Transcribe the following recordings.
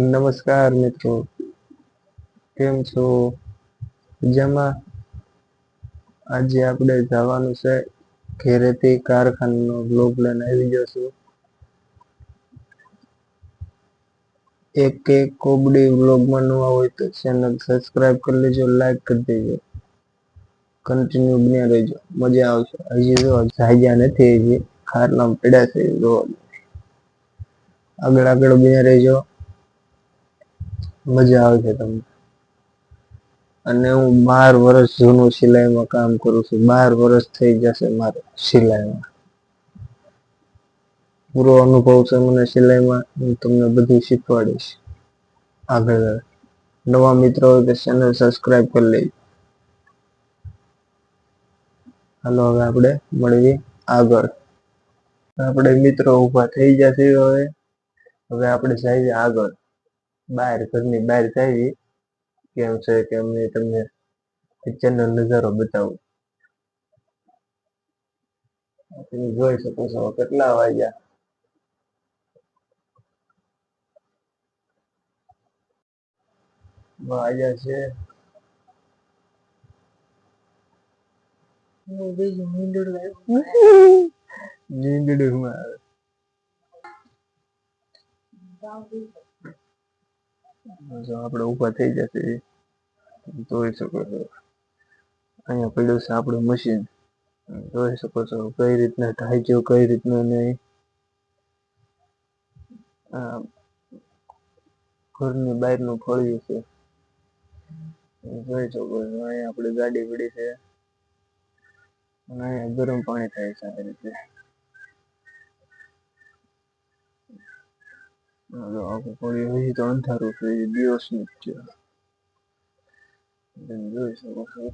નમસ્કાર મિત્રો. કેમ છો? જેમાં આજે આપણે જવાનું છે ઘેરેથી કારખાનાનો બ્લોગ લઈને આવી જશું. એક એક કોબડી બ્લોગમાં નવા હોય તો ચેનલ સબસ્ક્રાઇબ કરી લેજો લાઈક કરી દેજો. કન્ટિન્યુ બન્યા રહેજો. મજા આવશે. હજી જો જાગ્યા નથી હજી. ખાટલામાં પડ્યા છે જો આગળ આગળ બન્યા રહેજો. મજા આવશે તમને. અને હું બાર વર્ષ જૂનું સિલાઈમાં કામ કરું છું. બાર વર્ષ થઈ જશે મારે સિલાઈમાં. પૂરો અનુભવ છે મને સિલાઈમાં. હું તમને બધું શીખવાડીશ. આગળ નવા મિત્રો હોય તો ચેનલ સબસ્ક્રાઇબ કરી લેજો. હાલો, હવે આપણે મળીએ આગળ. આપણે મિત્રો ઊભા થઈ જશે હવે. હવે આપણે જઈએ આગળ. બહાર ઘરની બહાર જઈએ કેમ છે કેમ નહીં તમને કિચનનો નજારો બતાવું તમે જોઈ શકો છો કેટલા વાગ્યા વાગ્યા છે નીંદડું આવે જો આપણે ઊભા થઈ જશે જોઈ શકો છો. અહીંયા પડ્યું છે આપણું મશીન જોઈ શકો છો કઈ રીતના ઢાંચ્યું કઈ રીતના નહીં. ઘરની બહારનું ફળ્યું છે. જોઈ શકો છો, અહીંયા આપણી ગાડી પડી છે. અને અહીંયા ગરમ પાણી થાય છે આ રીતે. આખું ફળિયું હજી તો અંધારું છે એ દિવસનું જ છે તમે જોઈ શકો છો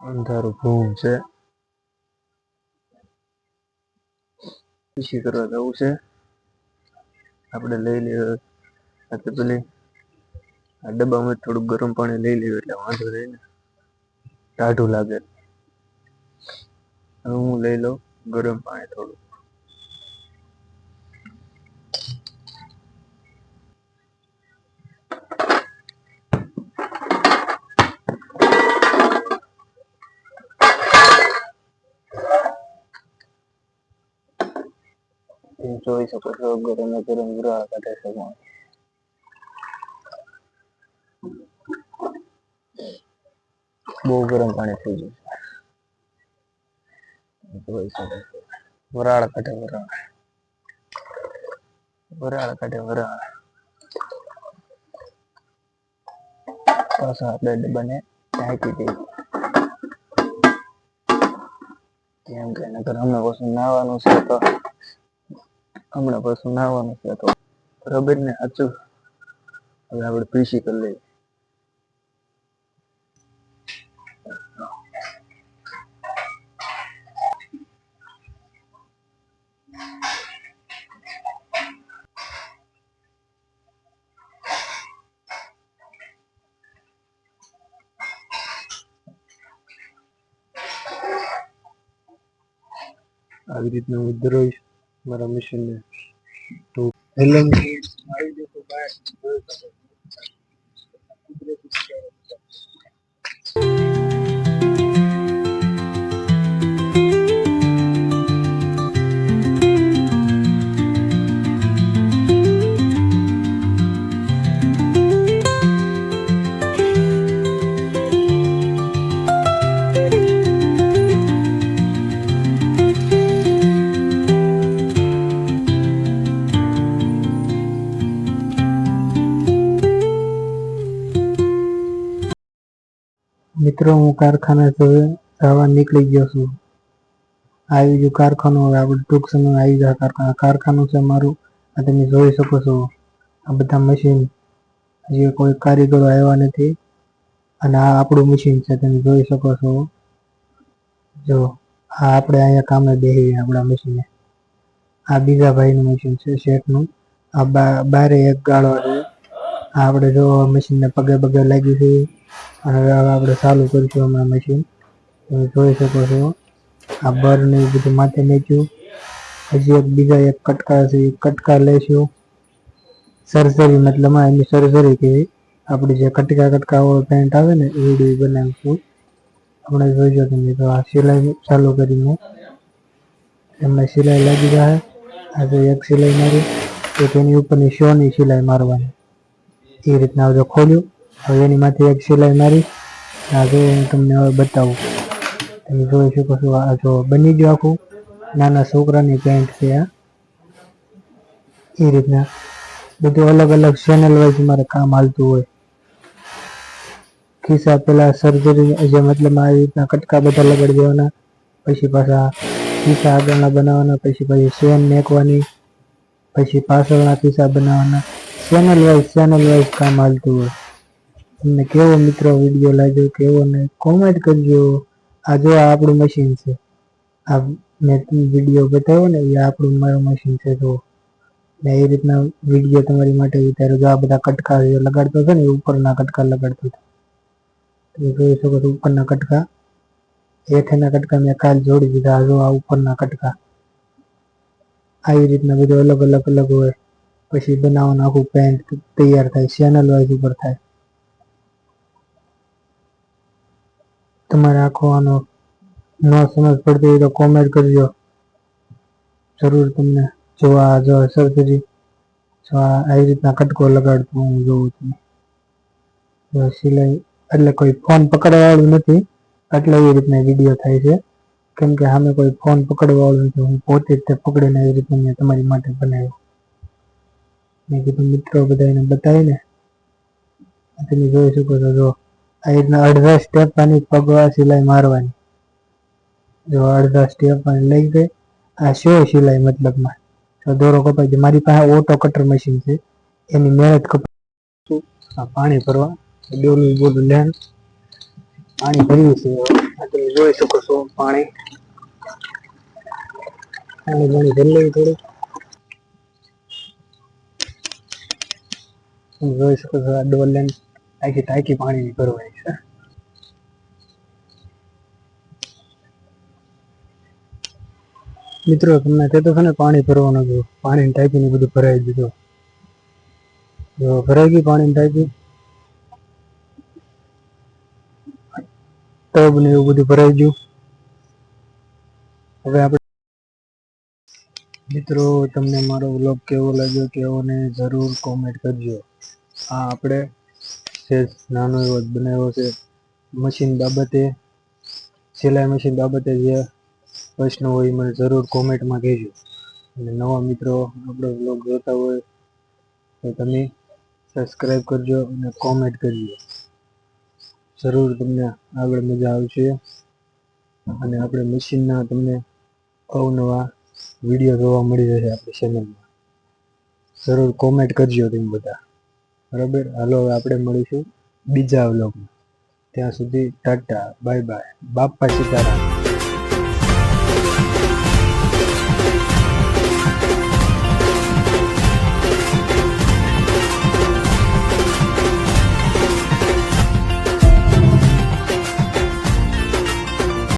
અંધારું ભૂમ છે પીસી કરવા જવું છે આપણે લઈ આ તો પેલી આ ડબ્બામાં થોડુંક ગરમ પાણી લઈ લેવું એટલે વાંધો નહીં ને ટાઢું લાગે હવે હું લઈ લઉં ગરમ પાણી થોડું. જોઈ શકો છો ગરમ ગરમ ગુરાળ કાઢે છે બહુ ગરમ પાણી થઈ ગયું જોઈ શકો વરાળ કાઢે વરાળ વરાળ કાઢે વરાળ પાછા આપણે ડબ્બાને ઢાંકી દઈએ કેમ કે નગર હમણાં પાછું નાવાનું છે તો હમણાં પાછું નાવાનું છે તો બરાબર ને સાચું હવે આપણે પીસી કરી લઈએ. આવી રીતના હું દરરોજ મારા મશીનને તો મિત્રો, હું કારખાને જવા નીકળી ગયો છું. આવી ગયું કારખાનું હવે આપણે ટૂંક સમયમાં આવી જાય કારખાના. કારખાનું છે મારું, આ તમે જોઈ શકો છો. આ બધા મશીન હજી કોઈ કારીગરો આવ્યા નથી. અને આ આપણું મશીન છે, તમે જોઈ શકો છો. જો, આ આપણે અહીંયા કામે બેસીએ આપણા મશીને આ બીજા ભાઈનું મશીન છે, શેઠનું. આ બારે એક ગાળો છે. આપણે જો મશીનને પગે પગે લાગી છે. હવે આપણે ચાલુ કરીશું હમણાં મશીન તમે જોઈ શકો છો, આ બર ને બધું માથે નાખ્યું. હજી એક બીજા એક કટકા છે, એ કટકા લઈશું સર્જરી મતલબમાં એની સર્જરી કહેવી આપણી જે કટકા કટકા વાળો પેન્ટ આવે ને, એ વીડિયો બનાવીશું. આપણે જોઈજો તમે તો, આ સિલાઈ ચાલુ કરીને. એમને સિલાઈ લાગી જાય આ જો એક સિલાઈ મારી તો તેની ઉપરની શોની સિલાઈ મારવાની. એ રીતના જો ખોલ્યું. હવે એની માથે એક સિલાઈ મારી. આજે તમને હવે બતાવું. તમે જોઈ શકો છો આ જો બની ગયું આખું. નાના છોકરાની પેન્ટ છે આ. એ રીતના. બધું અલગ અલગ ચેનલ વાઇઝ મારે કામ હાલતું હોય. ખિસ્સા પેલા સર્જરી જે મતલબ આવી રીતના કટકા બધા લગાડી દેવાના પછી પાછા ખિસ્સા આગળના બનાવવાના, પછી પછી સેન મેકવાની, પછી પાછળના ખિસ્સા બનાવવાના. ચેનલ વાઇઝ ચેનલ વાઇઝ કામ હાલતું હોય. તમને કેવો મિત્રો વીડિયો લાગ્યો, કેવો ને કોમેન્ટ કરજો. આ જો આ આપણું મશીન છે. આ મેં વીડિયો બતાવ્યો ને, એ આપણું મારું મશીન છે જો ને એ રીતના વીડિયો તમારી માટે વિચાર્યો જો આ બધા કટકા લગાડતો હતો ને ઉપરના કટકા લગાડતો હતો. તમે જોઈ શકો છો ઉપરના કટકા. હેઠના કટકા મેં કાલ જોડી દીધા જો આ ઉપરના કટકા. આવી રીતના બધું અલગ અલગ અલગ હોય. પછી બનાવવાનું આખું પેન્ટ તૈયાર થાય ચેનલ વાઇઝ ઉપર થાય. તમારે આખો આનો ન સમજ પડતી હોય તો કોમેન્ટ કરજો. જરૂર તમને જો આ જો સર્જરી જો આ આવી રીતના કટકો લગાડતો હું જોઉં છું. જો સિલાઈ, એટલે કોઈ ફોન પકડવાવાળું નથી, એટલે એવી રીતના વીડિયો થાય છે. કેમ કે સામે કોઈ ફોન પકડવા વાળું નથી હું પોતે જ તે પકડીને એવી રીતના મેં તમારી માટે બનાવ્યો. મેં કીધું, મિત્રો બધાને બતાવીને, તમે જોઈ શકો છો, જો આ રીતના અડધા સ્ટેપ અને પગવા સિલાઈ મારવાની. જો અડધા સ્ટેપ અને લઈ ગઈ, આ શો સિલાઈ મતલબમાં? તો દોરો કપાઈ મારી પાસે ઓટો કટર મશીન છે. એની મહેનત કપાઈ આ પાણી ભરવા. ડોલું બોલું લેણ પાણી ભર્યું છે તમે જોઈ શકો છો પાણી. પાણી પાણી ભરી લેવું થોડું જોઈ શકો છો આ ડોલ લેન આખી ટાંકી પાણીની ભરવાની છે. મિત્રો, તમને કહેતો છે ને, પાણી ભરવાનું હતું. પાણીની ટાંકી ને બધું ભરાઈ દીધું જો ભરાઈ ગઈ પાણીની ટાંકી? ટબ ને એવું બધું ભરાઈ ગયું. હવે આપણે મિત્રો, તમને મારો વ્લોગ કેવો લાગ્યો, કેવો ને જરૂર કોમેન્ટ કરજો. આ આપણે સેજ નાનો એવો જ બનાવ્યો છે. મશીન બાબતે સિલાઈ મશીન બાબતે જે પ્રશ્ન હોય મને જરૂર કોમેન્ટમાં કહેજો. અને નવા મિત્રો આપણો વ્લોગ જોતા હોય તો તમે સબસ્ક્રાઈબ કરજો અને કોમેન્ટ કરજો. જરૂર તમને આગળ મજા આવશે. અને આપણે મશીનના તમને અવનવા વીડિયો જોવા મળી જશે આપણી ચેનલમાં જરૂર કોમેન્ટ કરજો તમે બધા. બરાબર? હાલો હવે આપણે મળીશું બીજા વ્લોગમાં. ત્યાં સુધી ટાટા બાય બાય. બાપા સીતારામ.